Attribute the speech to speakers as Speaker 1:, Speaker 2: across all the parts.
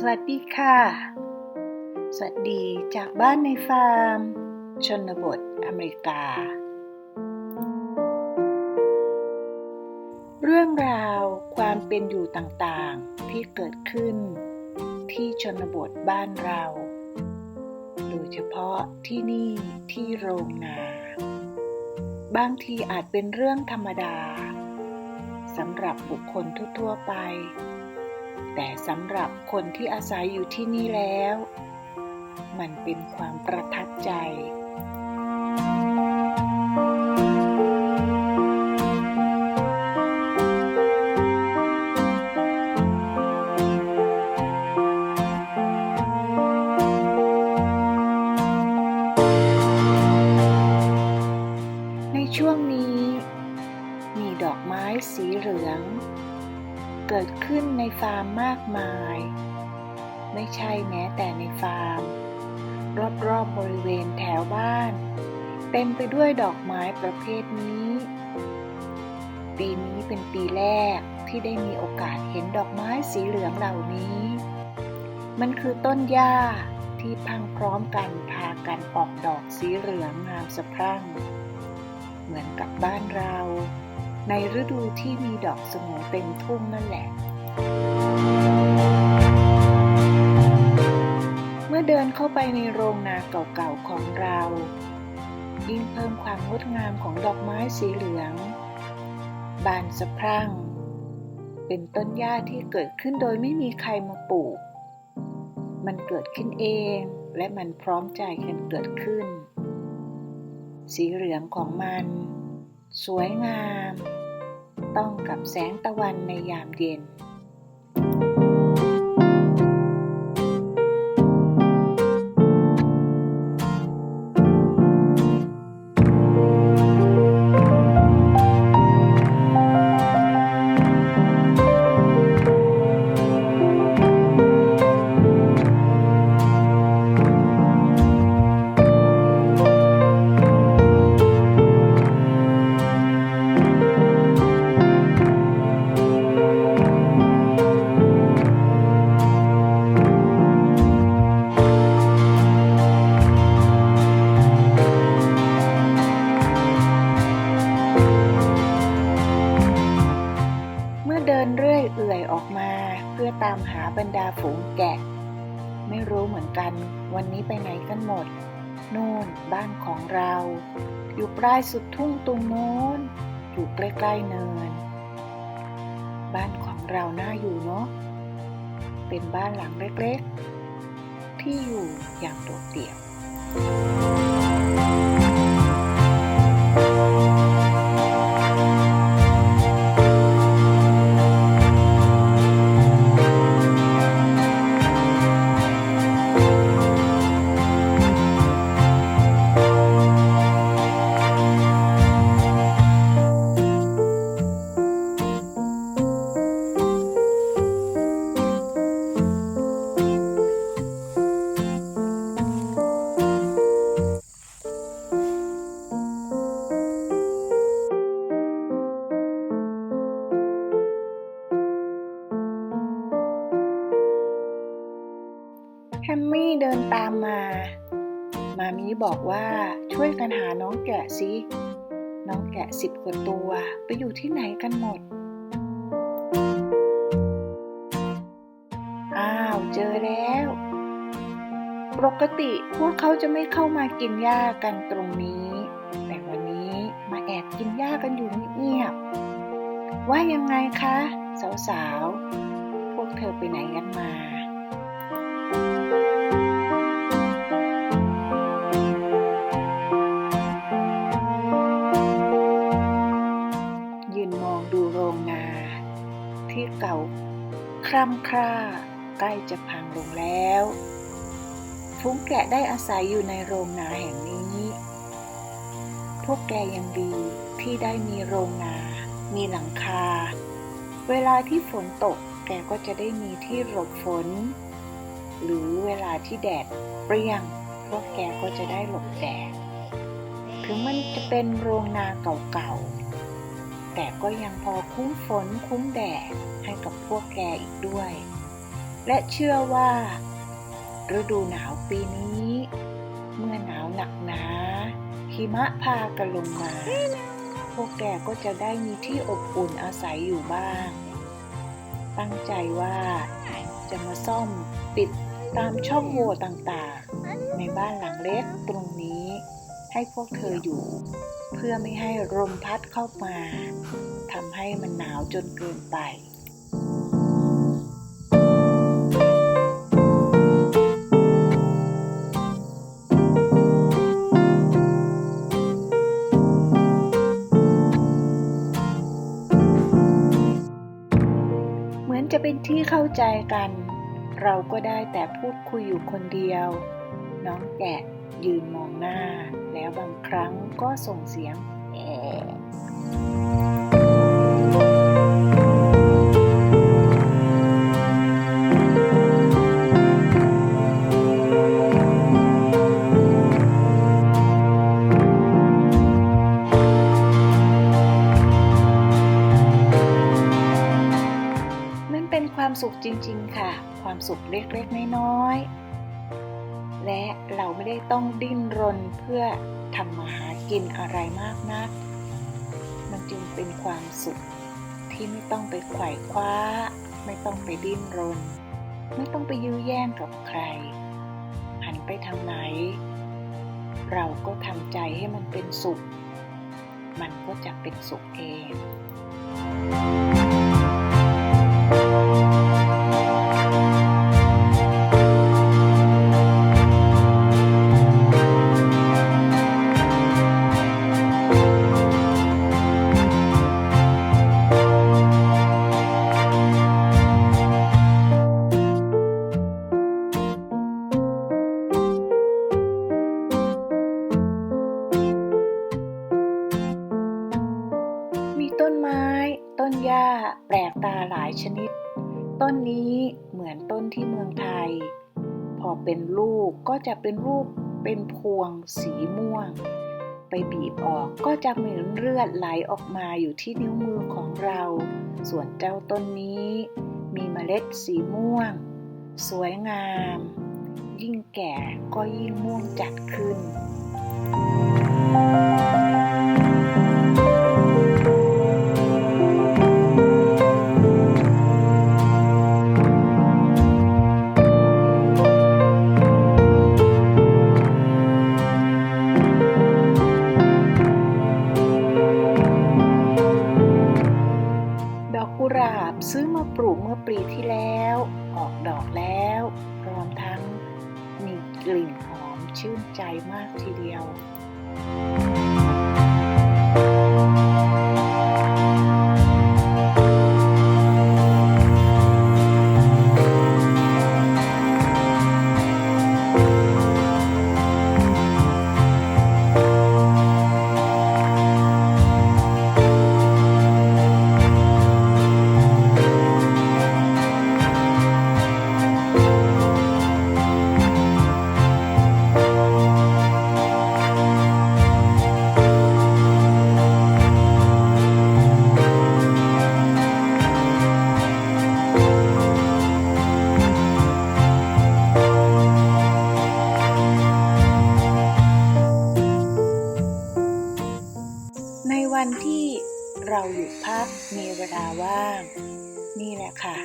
Speaker 1: สวัสดีค่ะ สวัสดีจากบ้านในฟาร์ม ชนบทอเมริกา เรื่องราวความเป็นอยู่ต่างๆที่เกิดขึ้น ที่ชนบทบ้านเรา โดยเฉพาะที่นี่ที่โรงนา บางทีอาจเป็นเรื่องธรรมดาสำหรับบุคคลทั่วๆไป แต่สำหรับคนที่อาศัยอยู่ที่นี่แล้ว มันเป็นความประทับใจ ในฟาร์ม รอบๆบบริเวณแถวบ้าน เต็มไปด้วยดอกไม้ประเภทนี้ ปีนี้เป็นปีแรกที่ได้มีโอกาสเห็นดอกไม้สีเหลืองเหล่านี้ มันคือต้นหญ้าที่พังพร้อมกันพากันออกดอกสีเหลืองงามสะพรั่ง เหมือนกับบ้านเรา ในฤดูที่มีดอกสโหนเต็มทุ่งนั่นแหละ ดินเข้าไปในโรงนาเก่าๆของเรา ยิ่งเพิ่มความงดงามของดอกไม้สีเหลือง บานสะพรั่ง เป็นต้นหญ้าที่เกิดขึ้นโดยไม่มีใครมาปลูก มันเกิดขึ้นเองและมันพร้อมใจกันเกิดขึ้น สีเหลืองของมัน สวยงาม ต้องกับแสงตะวันในยามเย็น กัน วันนี้ไปไหนกันหมด นู่นบ้านของเรา อยู่ปลายสุดทุ่งตรงโน้น อยู่ใกล้ๆเนิน บ้านของเราน่าอยู่เนาะ เป็นบ้านหลังเล็กๆ ที่อยู่อย่างโดดเดี่ยวแฮ หาน้องแกะสิน้องแกะสิบกว่าตัว ไปอยู่ที่ไหนกันหมด อ้าว เจอแล้ว ปกติพวกเขาจะไม่เข้ามากินหญ้ากันตรงนี้ แต่วันนี้มาแอบกินหญ้ากันอยู่เงียบๆว่ายังไงคะ สาวๆ พวกเธอไปไหนกันมา เก่า คร่ำคร่าใกล้จะพังลงแล้ว ฟุ้งแกะได้อาศัยอยู่ในโรงนาแห่งนี้ พวกแกยังดีที่ได้มีโรงนา มีหลังคา เวลาที่ฝนตกแกก็จะได้มีที่หลบฝน หรือเวลาที่แดดเปรี้ยงพวกแกก็จะได้หลบแดด ถึงมันจะเป็นโรงนาเก่าๆ แต่ก็ยังพอคุ้มฝนคุ้มแดดให้กับพวกแกอีกด้วย และเชื่อว่า ฤดูหนาวปีนี้ เมื่อหนาวหนักหนาหิมะพากันลงมา พวกแกก็จะได้มีที่อบอุ่นอาศัยอยู่บ้าง ตั้งใจว่าจะมาซ่อมปิดตามช่องโหว่ต่างๆ ในบ้านหลังเล็กตรงนี้ ให้พวกเธออยู่ เพื่อไม่ให้ลมพัดเข้ามาทำให้มันหนาวจนเกินไปเหมือนจะเป็นที่เข้าใจกัน เราก็ได้แต่พูดคุยอยู่คนเดียว น้องแกะยืนมองหน้า แล้วบางครั้งก็ส่งเสียงแอะมันเป็นความสุขจริงๆค่ะ ความสุขเล็กๆ น้อยๆ ต้องดิ้นรนเพื่อทำมาหากินอะไรมากนัก มันจึงเป็นความสุขที่ไม่ต้องไปไขว่คว้า ไม่ต้องไปดิ้นรน ไม่ต้องไปยื้อแย่งกับใคร หันไปทางไหน เราก็ทำใจให้มันเป็นสุข มันก็จะเป็นสุขเองายชนิด ต้นนี้เหมือนต้นที่เมืองไทย พอเป็นลูกก็จะเป็นรูปเป็นพวงสีม่วง ไปบีบออกก็จะเหมือนเลือดไหลออกมาอยู่ที่นิ้วมือของเรา ส่วนเจ้าต้นนี้ มีเมล็ดสีม่วง สวยงาม ยิ่งแก่ก็ยิ่งม่วงจัดขึ้นด ใางนี่แหละค่ะ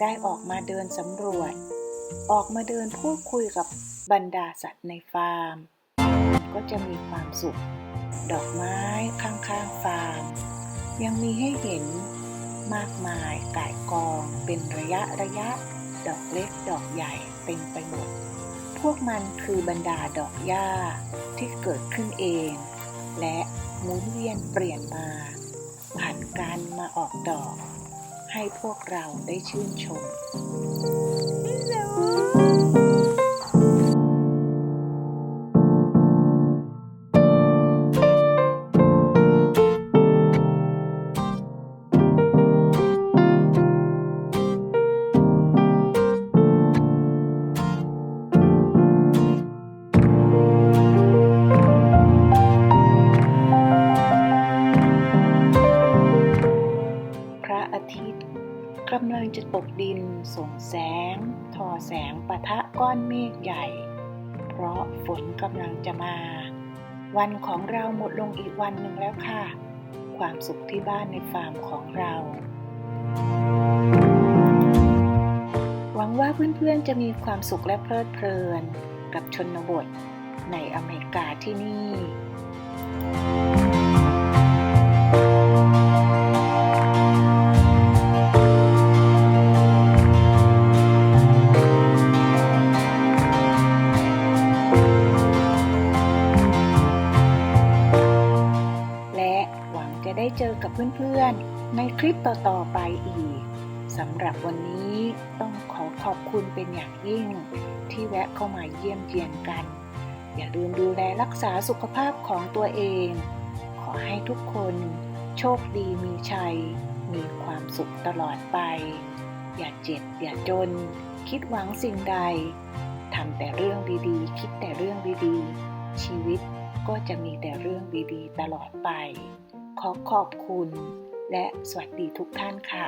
Speaker 1: ได้ออกมาเดินสำรวจ ออกมาเดินพูดคุยกับบรรดาสัตว์ในฟาร์ม ก็จะมีความสุข ดอกไม้ข้างๆฟาร์ม ยังมีให้เห็นมากมายก่ายกองเป็นระยะระยะ ดอกเล็กดอกใหญ่เต็มไปหมด พวกมันคือบรรดาดอกหญ้าที่เกิดขึ้นเอง และหมุนเวียนเปลี่ยนมา ผ่านการมาออกดอก ให้พวกเราได้ชื่นชมำลังจะตกดินส่งแสง ทอแสงปะทะก้อนเมฆใหญ่ เพราะฝนกำลังจะมา วันของเราหมดลงอีกวันหนึ่งแล้วค่ะ ความสุขที่บ้านในฟาร์มของเรา หวังว่าเพื่อนๆจะมีความสุขและเพลิดเพลิน กับชนบทในอเมริกาที่นี่ เจอกับเพื่อนๆ ในคลิปต่อๆไปอีกสำหรับวันนี้ต้องขอขอบคุณเป็นอย่างยิ่ง ที่แวะเข้ามาเยี่ยมเยียนกัน อย่าลืมดูแลรักษาสุขภาพของตัวเอง ขอให้ทุกคนโชคดีมีชัย มีความสุขตลอดไป อย่าเจ็บอย่าจน คิดหวังสิ่งใดทำแต่เรื่องดีๆ คิดแต่เรื่องดีๆ ชีวิตก็จะมีแต่เรื่องดีๆ ตลอดไป ขอขอบคุณ และสวัสดีทุกท่านค่ะ